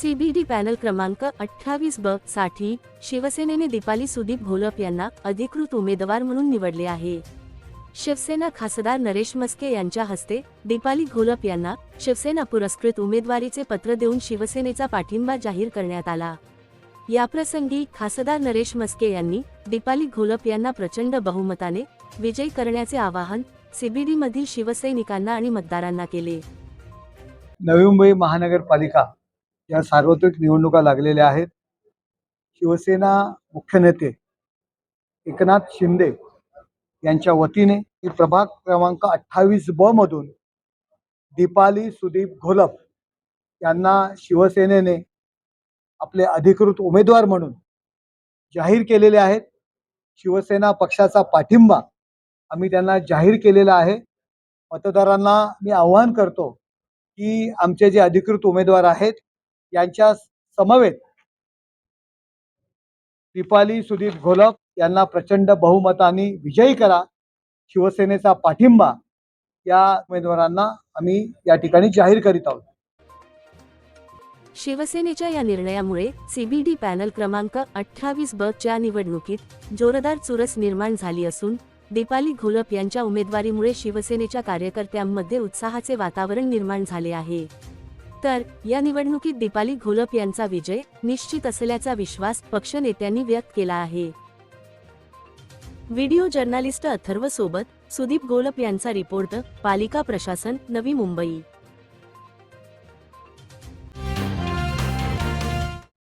CBD panel क्रमांक अठ्ठावीस ब साठी शिवसेनेने दीपाली सुदीप घोलप यांना अधिकृत उमेदवार म्हणून निवडले आहे. शिवसेना खासदार नरेश मस्के यांच्या हस्ते दीपाली घोलप यांना शिवसेना पुरस्कृत उमेदवारीचे पत्र देऊन शिवसेनेचा पाठिंबा जाहीर करण्यात आला. याप्रसंगी खासदार नरेश मस्के यांनी दीपाली घोलप यांना प्रचंड बहुमताने विजयी करण्याचे आवाहन सीबीडी मधील शिवसैनिकांना आणि मतदारांना केले. नवी मुंबई महानगरपालिका या सार्वत्रिक निवडणुका लागलेल्या आहेत. शिवसेना मुख्य नेते एकनाथ शिंदे यांच्या वतीने ही प्रभाग क्रमांक अठ्ठावीस ब मधून दीपाली सुदीप घोलप यांना शिवसेनेने आपले अधिकृत उमेदवार म्हणून जाहीर केलेले आहेत. शिवसेना पक्षाचा पाठिंबा आम्ही त्यांना जाहीर केलेला आहे. मतदारांना मी आवाहन करतो की आमचे जे अधिकृत उमेदवार आहेत यांच्या समवेत दीपाली सुदीप घोलप यांना प्रचंड बहुमताने विजयी करा. शिवसेनेचा पाठिंबा या उमेदवारांना आम्ही या ठिकाणी जाहीर करीत आहोत. शिवसेनेच्या या निर्णयामुळे सीबीडी पॅनल क्रमांक अठ्ठावीस ब च्या निवडणुकीत जोरदार चुरस निर्माण झाली असून दीपाली घोलप यांच्या उमेदवारीमुळे शिवसेनेच्या कार्यकर्त्यांमध्ये उत्साहाचे वातावरण निर्माण झाले आहे. तर या निवडणुकीत दीपाली घोलप यांचा विजय निश्चित असल्याचा विश्वास पक्षनेत्यांनी व्यक्त केला आहे. व्हिडिओ जर्नालिस्ट अथर्व सोबत सुदीप घोलप यांचा रिपोर्ट पालिका प्रशासन नवी मुंबई.